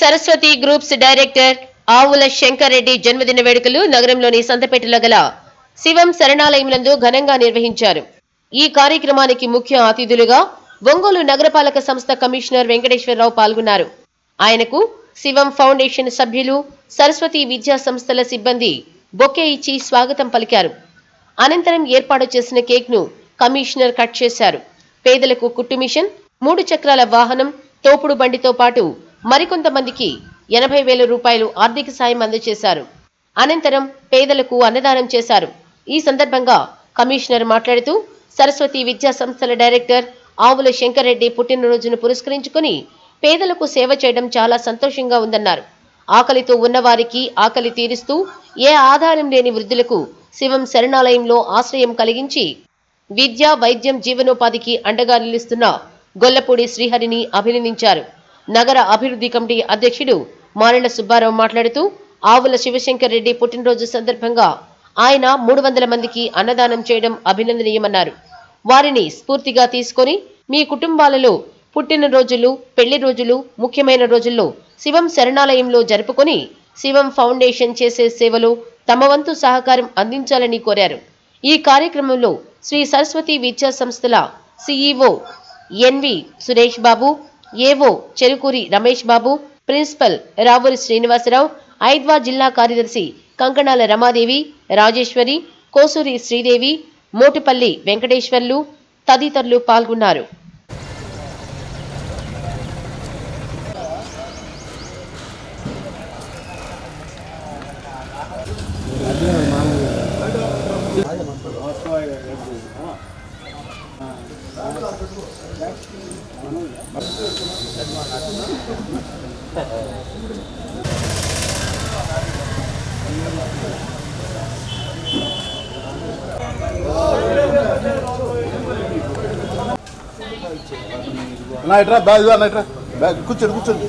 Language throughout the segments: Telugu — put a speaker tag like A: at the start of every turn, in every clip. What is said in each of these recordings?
A: సరస్వతి గ్రూప్స్ డైరెక్టర్ ఆవుల శంకర్ రెడ్డి జన్మదిన వేడుకలు నగరంలోని సంతపేటలో గల శివం శరణాలయంలందు ఘనంగా నిర్వహించారు. ఈ కార్యక్రమానికి ముఖ్య అతిథులుగా ఒంగోలు నగరపాలక సంస్థ కమిషనర్ వెంకటేశ్వరరావు పాల్గొన్నారు. ఆయనకు శివం ఫౌండేషన్ సభ్యులు సరస్వతి విద్యా సంస్థల సిబ్బంది బొకే ఇచ్చి స్వాగతం పలికారు. అనంతరం ఏర్పాటు చేసిన కేక్ను కమిషనర్ కట్ చేశారు. పేదలకు కుట్టు మిషన్ మూడు చక్రాల వాహనం తోపుడు బండితో పాటు మరికొంతమందికి ఎనభై వేల రూపాయలు ఆర్థిక సాయం అందజేశారు. అనంతరం పేదలకు అన్నదానం చేశారు. ఈ సందర్భంగా కమిషనర్ మాట్లాడుతూ సరస్వతి విద్యా సంస్థల డైరెక్టర్ ఆవుల శంకర్రెడ్డి పుట్టినరోజును పురస్కరించుకుని పేదలకు సేవ చేయడం చాలా సంతోషంగా ఉందన్నారు. ఆకలితో ఉన్నవారికి ఆకలి తీరుస్తూ ఏ ఆధారం లేని వృద్ధులకు శివం శరణాలయంలో ఆశ్రయం కలిగించి విద్య వైద్యం జీవనోపాధికి అండగా నిలుస్తున్న గొల్లపూడి శ్రీహరిని అభినందించారు. నగర అభివృద్ధి కమిటీ అధ్యక్షుడు మారెళ్ళ సుబ్బారావు మాట్లాడుతూ ఆవుల శివశంకర్ రెడ్డి పుట్టినరోజు సందర్భంగా ఆయన మూడు వందల మందికి అన్నదానం చేయడం అభినందనీయమన్నారు. వారిని స్ఫూర్తిగా తీసుకొని మీ కుటుంబాలలో పుట్టినరోజులు పెళ్ళి రోజులు ముఖ్యమైన రోజుల్లో శివం శరణాలయంలో జరుపుకొని శివం ఫౌండేషన్ చేసే సేవలో తమ వంతు సహకారం అందించాలని కోరారు. ఈ కార్యక్రమంలో శ్రీ సరస్వతి విద్యా సంస్థల CEO NV Suresh Babu AO Cherukuri Ramesh Babu principal Ravuri Srinivasarao ఐద్వా జిల్లా కార్యదర్శి కంకణాల రమాదేవి రాజేశ్వరి కోసూరి శ్రీదేవి మోటుపల్లి వెంకటేశ్వర్లు తదితరులు పాల్గొన్నారు.
B: అన్నా ఇట్రా బ్యాగ్ ఇవ్వు అన్న ఇట్రా బ్యాగ్ కూర్చోండి కూర్చోండి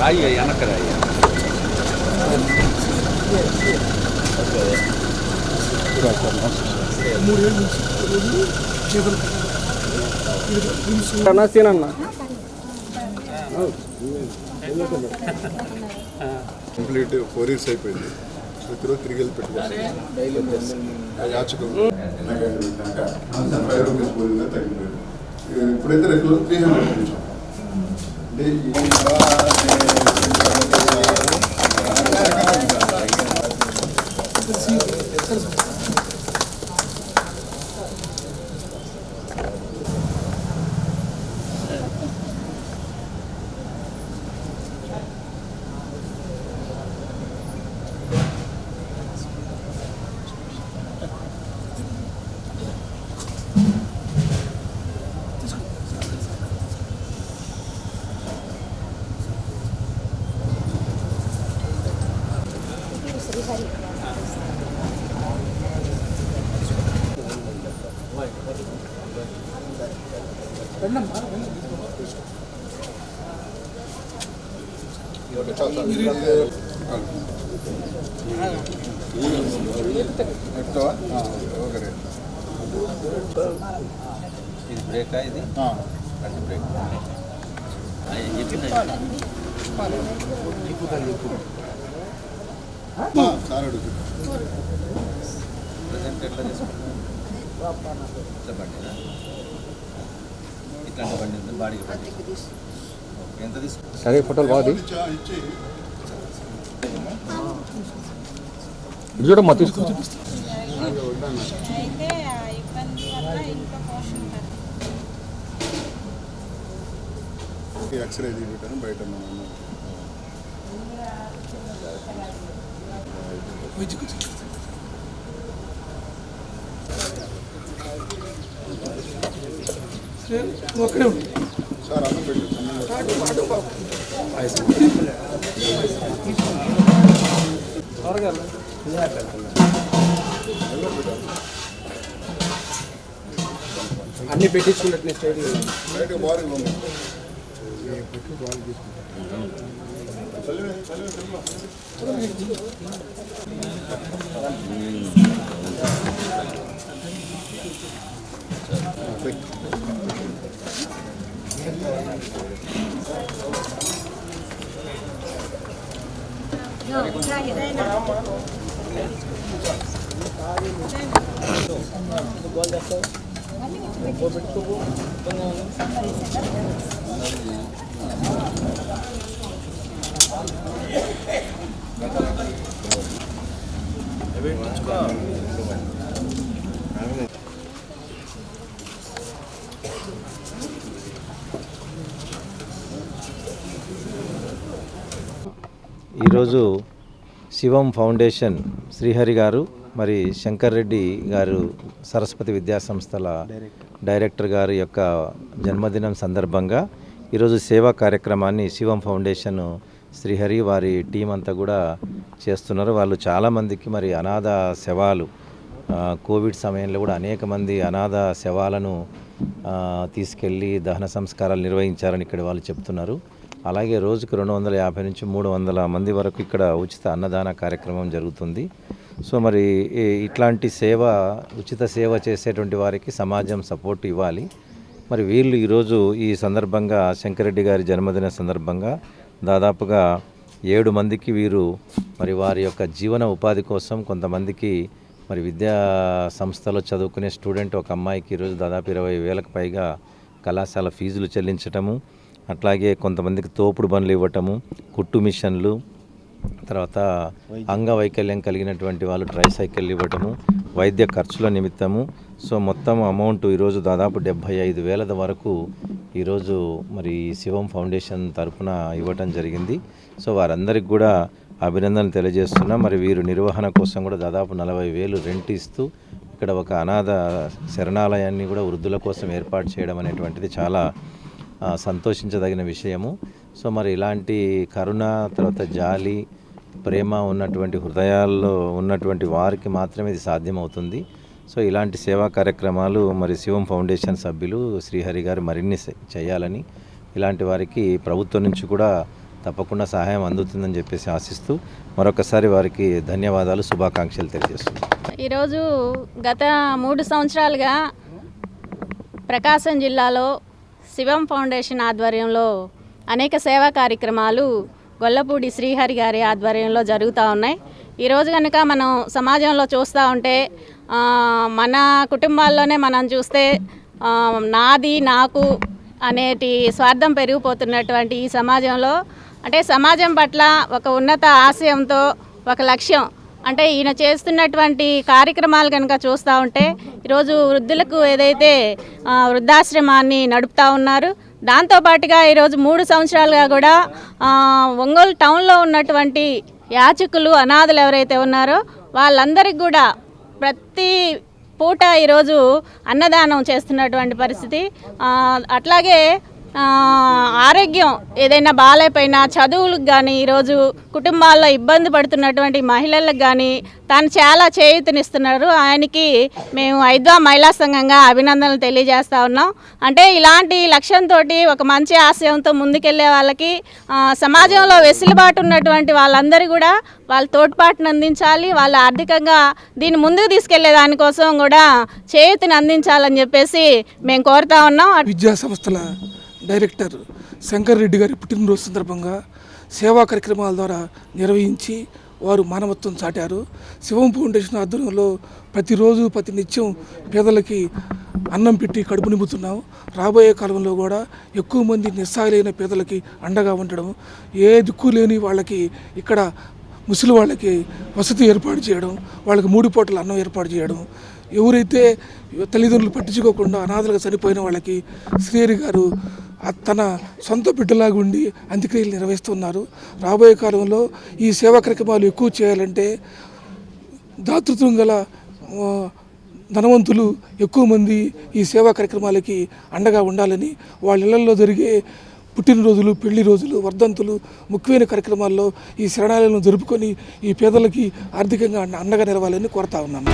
C: రాయి వెనక రాయి
D: అన్న
B: కంప్లీట్ ఫోర్ ఇయర్స్ అయిపోయింది. ప్రతిరోజు తిరిగి వెళ్ళి పెట్టుకోవాలి. యాచకం ఫైవ్ రూపీస్ పోయిందా తగ్గిపోయింది ఇప్పుడైతే రెగ్యులర్ త్రీ హండ్రెడ్ అంటే ఈ
C: ఇది బ్రేకా ఇది
B: ఆ.
C: బ్రేక్ చెప్పింది
B: సార్
C: ప్రజెంట్ ఎట్లా తీసుకుంటున్నాం ఇట్లా బండినా ఇట్లాంటి బండి ఉంది బాడీకి బండి
D: సరే ఫోటోలు బాగుంది ఇది చూడమ్మా తీసుకో.
B: ఎక్స్రే ఇది పెట్టాను బయట మనం సార్ అన్నం పెట్టు
D: అన్ని పెట్టించుకున్నట్టు స్టైల్
B: బయట బారీ ఉంది
C: ఈరోజు శివం ఫౌండేషన్ శ్రీహరి గారు మరి శంకర్ రెడ్డి గారు సరస్వతి విద్యాసంస్థల డైరెక్టర్ గారి యొక్క జన్మదినం సందర్భంగా ఈరోజు సేవా కార్యక్రమాన్ని శివం ఫౌండేషన్ శ్రీహరి వారి టీం అంతా కూడా చేస్తున్నారు. వాళ్ళు చాలామందికి మరి అనాథ శవాలు కోవిడ్ సమయంలో కూడా అనేక మంది అనాథ శవాలను తీసుకెళ్ళి దహన సంస్కారాలు నిర్వహించారని ఇక్కడ వాళ్ళు చెప్తున్నారు. అలాగే రోజుకు రెండు వందల యాభై నుంచి మూడు వందల మంది వరకు ఇక్కడ ఉచిత అన్నదాన కార్యక్రమం జరుగుతుంది. సో మరి ఇట్లాంటి సేవ ఉచిత సేవ చేసేటువంటి వారికి సమాజం సపోర్ట్ ఇవ్వాలి. మరి వీళ్ళు ఈరోజు ఈ సందర్భంగా శంకరెడ్డి గారి జన్మదిన సందర్భంగా దాదాపుగా ఏడు మందికి వీరు మరి వారి యొక్క జీవన ఉపాధి కోసం కొంతమందికి మరి విద్యా సంస్థలో చదువుకునే స్టూడెంట్ ఒక అమ్మాయికి ఈరోజు దాదాపు ఇరవై వేలకు పైగా కళాశాల ఫీజులు చెల్లించటము అట్లాగే కొంతమందికి తోపుడు బండ్లు ఇవ్వటము కుట్టు మిషన్లు తర్వాత అంగవైకల్యం కలిగినటువంటి వాళ్ళు ట్రైసైకిల్ ఇవ్వటము వైద్య ఖర్చుల నిమిత్తము. సో మొత్తం అమౌంట్ ఈరోజు దాదాపు డెబ్భై ఐదు వేల వరకు ఈరోజు మరి శివం ఫౌండేషన్ తరపున ఇవ్వటం జరిగింది. సో వారందరికి కూడా అభినందనలు తెలియజేస్తున్నా. మరి వీరు నిర్వహణ కోసం కూడా దాదాపు నలభై వేలు రెంట్ ఇస్తూ ఇక్కడ ఒక అనాథ శరణాలయాన్ని కూడా వృద్ధుల కోసం ఏర్పాటు చేయడం అనేటువంటిది చాలా సంతోషించదగిన విషయము. సో మరి ఇలాంటి కరుణ తర్వాత జాలి ప్రేమ ఉన్నటువంటి హృదయాల్లో ఉన్నటువంటి వారికి మాత్రమే ఇది సాధ్యమవుతుంది. సో ఇలాంటి సేవా కార్యక్రమాలు మరి శివం ఫౌండేషన్ సభ్యులు శ్రీహరి గారు మరిన్ని చేయాలని ఇలాంటి వారికి ప్రభుత్వం నుంచి కూడా తప్పకుండా సహాయం అందుతుందని చెప్పేసి ఆశిస్తూ మరొకసారి వారికి ధన్యవాదాలు శుభాకాంక్షలు తెలియజేస్తున్నాను
E: ఈరోజు గత మూడు సంవత్సరాలుగా ప్రకాశం జిల్లాలో శివం ఫౌండేషన్ ఆధ్వర్యంలో అనేక సేవా కార్యక్రమాలు గొల్లపూడి శ్రీహరి గారి ఆధ్వర్యంలో జరుగుతూ ఉన్నాయి. ఈరోజు కనుక మనం సమాజంలో చూస్తూ ఉంటే మన కుటుంబాల్లోనే మనం చూస్తే నాది నాకు అనేటి స్వార్థం పెరిగిపోతున్నటువంటి ఈ సమాజంలో అంటే సమాజం పట్ల ఒక ఉన్నత ఆశయంతో ఒక లక్ష్యం అంటే ఈయన చేస్తున్నటువంటి కార్యక్రమాలు కనుక చూస్తూ ఉంటే ఈరోజు వృద్ధులకు ఏదైతే వృద్ధాశ్రమాన్ని నడుపుతా ఉన్నారు దాంతోపాటుగా ఈరోజు మూడు సంవత్సరాలుగా కూడా ఒంగోలు టౌన్లో ఉన్నటువంటి యాచకులు అనాథలు ఎవరైతే ఉన్నారో వాళ్ళందరికీ కూడా ప్రతి పూట ఈరోజు అన్నదానం చేస్తున్నటువంటి పరిస్థితి. అట్లాగే ఆరోగ్యం ఏదైనా బాగాలేకపోయినా చదువులకు కానీ ఈరోజు కుటుంబాల్లో ఇబ్బంది పడుతున్నటువంటి మహిళలకు కానీ తాను చాలా చేయూతనిస్తున్నారు. ఆయనకి మేము ఐద్వా మహిళా సంఘంగా అభినందనలు తెలియజేస్తా ఉన్నాం. అంటే ఇలాంటి లక్ష్యంతో ఒక మంచి ఆశయంతో ముందుకెళ్ళే వాళ్ళకి సమాజంలో వెసులుబాటు ఉన్నటువంటి వాళ్ళందరూ కూడా వాళ్ళ తోడ్పాటును అందించాలి వాళ్ళ ఆర్థికంగా దీన్ని ముందుకు తీసుకెళ్ళే దానికోసం కూడా చేయూతని అందించాలని చెప్పేసి మేము కోరుతా ఉన్నాం.
F: విద్యా సంస్థల డైరెక్టర్ శంకర్ రెడ్డి గారి పుట్టినరోజు సందర్భంగా సేవా కార్యక్రమాల ద్వారా నిర్వహించి వారు మానవత్వం చాటారు. శివం ఫౌండేషన్ ఆధ్వర్యంలో ప్రతిరోజు ప్రతి నిత్యం పేదలకి అన్నం పెట్టి కడుపు నింపుతున్నాం. రాబోయే కాలంలో కూడా ఎక్కువ మంది నిస్సాయులైన పేదలకి అండగా ఉండడం ఏ దిక్కు లేని వాళ్ళకి ఇక్కడ ముసలి వాళ్ళకి వసతి ఏర్పాటు చేయడం వాళ్ళకి మూడు పూటల అన్నం ఏర్పాటు చేయడం ఎవరైతే తల్లిదండ్రులు పట్టించుకోకుండా అనాథలుగా చనిపోయిన వాళ్ళకి శ్రీహరి గారు తన సొంత బిడ్డలాగా ఉండి అంత్యక్రియలు నిర్వహిస్తున్నారు. రాబోయే కాలంలో ఈ సేవా కార్యక్రమాలు ఎక్కువ చేయాలంటే దాతృత్వం గల ధనవంతులు ఎక్కువ మంది ఈ సేవా కార్యక్రమాలకి అండగా ఉండాలని వాళ్ళ ఇళ్ళలో జరిగే పుట్టినరోజులు పెళ్ళి రోజులు వర్ధంతులు ముఖ్యమైన కార్యక్రమాల్లో ఈ శరణాలయాలను జరుపుకొని ఈ పేదలకి ఆర్థికంగా అండగా నిలవాలని కోరుతా ఉన్నాను.